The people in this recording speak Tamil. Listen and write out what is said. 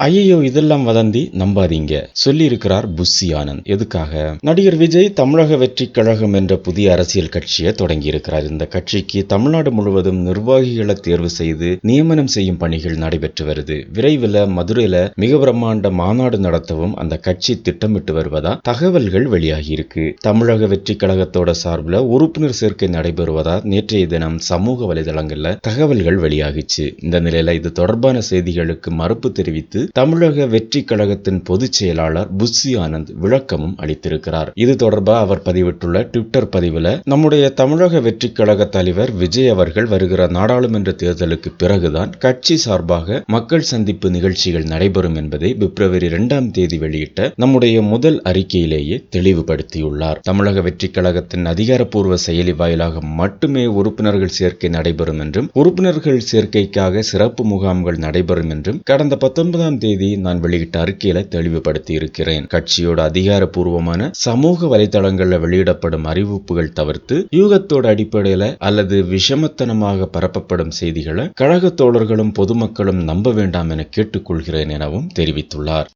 ஐயோ இதெல்லாம் வதந்தி நம்பாதீங்க. சொல்லியிருக்கிறார் புஸ்ஸி ஆனந்த். எதுக்காக? நடிகர் விஜய் தமிழக வெற்றி கழகம் என்ற புதிய அரசியல் கட்சியை தொடங்கியிருக்கிறார். இந்த கட்சிக்கு தமிழ்நாடு முழுவதும் நிர்வாகிகளை தேர்வு செய்து நியமனம் செய்யும் பணிகள் நடைபெற்று வருது. விரைவில் மதுரையில மிக பிரம்மாண்ட மாநாடு நடத்தவும் அந்த கட்சி திட்டமிட்டு வருவதா தகவல்கள் வெளியாகி இருக்கு தமிழக வெற்றி கழகத்தோட சார்பில் உறுப்பினர் சேர்க்கை நடைபெறுவதா நேற்றைய தினம் சமூக வலைதளங்கள்ல தகவல்கள் வெளியாகிச்சு. இந்த நிலையில இது தொடர்பான செய்திகளுக்கு மறுப்பு தெரிவித்து தமிழக வெற்றி கழகத்தின் பொதுச் செயலாளர் புஷி ஆனந்த் விளக்கமும் அளித்திருக்கிறார். இது தொடர்பாக அவர் பதிவிட்டுள்ள ட்விட்டர் பதிவில் நம்முடைய தமிழக வெற்றி கழக தலைவர் விஜய் அவர்கள் வருகிற நாடாளுமன்ற தேர்தலுக்கு பிறகுதான் கட்சி சார்பாக மக்கள் சந்திப்பு நிகழ்ச்சிகள் நடைபெறும் என்பதை பிப்ரவரி இரண்டாம் தேதி வெளியிட்ட நம்முடைய முதல் அறிக்கையிலேயே தெளிவுபடுத்தியுள்ளார். தமிழக வெற்றி கழகத்தின் அதிகாரப்பூர்வ செயலி வாயிலாக மட்டுமே உறுப்பினர்கள் சேர்க்கை நடைபெறும் என்றும் உறுப்பினர்கள் சேர்க்கைக்காக சிறப்பு முகாம்கள் நடைபெறும் என்றும் கடந்த பத்தொன்பதாம் தேதி நான் வெளியிட்ட அறிக்கையில தெளிவுபடுத்தி இருக்கிறேன் கட்சியோட அதிகாரப்பூர்வமான சமூக வலைதளங்கள்ல வெளியிடப்படும் அறிவிப்புகள் தவிர்த்து யூகத்தோட அடிப்படையில அல்லது விஷமத்தனமாக பரப்பப்படும் செய்திகளை கழக தோழர்களும் பொதுமக்களும் நம்ப வேண்டாம் என கேட்டுக்கொள்கிறேன் எனவும் தெரிவித்துள்ளார்.